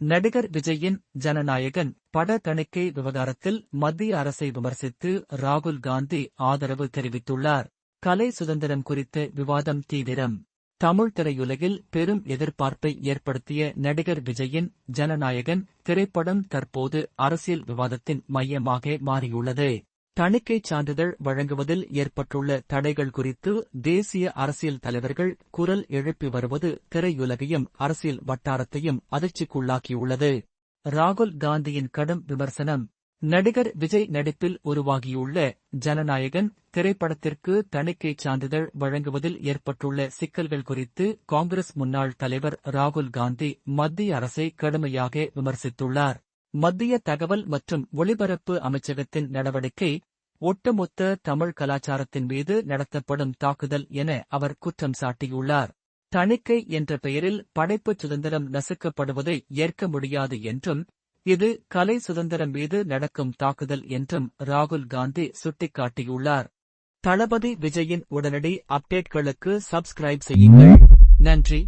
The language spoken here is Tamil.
நடிகர் விஜயின் ஜனநாயகன் பட தணிக்கை விவகாரத்தில் மத்திய அரசை விமர்சித்து ராகுல் காந்தி ஆதரவு தெரிவித்துள்ளார். கலை சுதந்திரம் குறித்த விவாதம் தீவிரம். தமிழ் திரையுலகில் பெரும் எதிர்பார்ப்பை ஏற்படுத்திய நடிகர் விஜயின் ஜனநாயகன் திரைப்படம் தற்போது அரசியல் விவாதத்தின் மையமாக மாறியுள்ளது. தணிக்கைச் சான்றிதழ் வழங்குவதில் ஏற்பட்டுள்ள தடைகள் குறித்து தேசிய அரசியல் தலைவர்கள் குரல் எழுப்பி வருவது திரையுலகையும் அரசியல் வட்டாரத்தையும் அதிர்ச்சிக்குள்ளாக்கியுள்ளது. ராகுல் காந்தியின் கடும் விமர்சனம். நடிகர் விஜய் நடிப்பில் உருவாகியுள்ள ஜனநாயகன் திரைப்படத்திற்கு தணிக்கைச் சான்றிதழ் வழங்குவதில் ஏற்பட்டுள்ள சிக்கல்கள் குறித்து காங்கிரஸ் முன்னாள் தலைவர் ராகுல் காந்தி மத்திய அரசை கடுமையாக விமர்சித்துள்ளார். மத்திய தகவல் மற்றும் ஒளிபரப்பு அமைச்சகத்தின் நடவடிக்கை ஒட்டுமொத்த தமிழ் கலாச்சாரத்தின் மீது நடத்தப்படும் தாக்குதல் என அவர் குற்றம் சாட்டியுள்ளார். தணிக்கை என்ற பெயரில் படைப்புச் சுதந்திரம் நசுக்கப்படுவதை ஏற்க முடியாது என்றும் இது கலை சுதந்திரம் மீது நடக்கும் தாக்குதல் என்றும் ராகுல் காந்தி சுட்டிக்காட்டியுள்ளார். தளபதி விஜயின் உடனடி அப்டேட்களுக்கு சப்ஸ்கிரைப் செய்யுங்கள். நன்றி.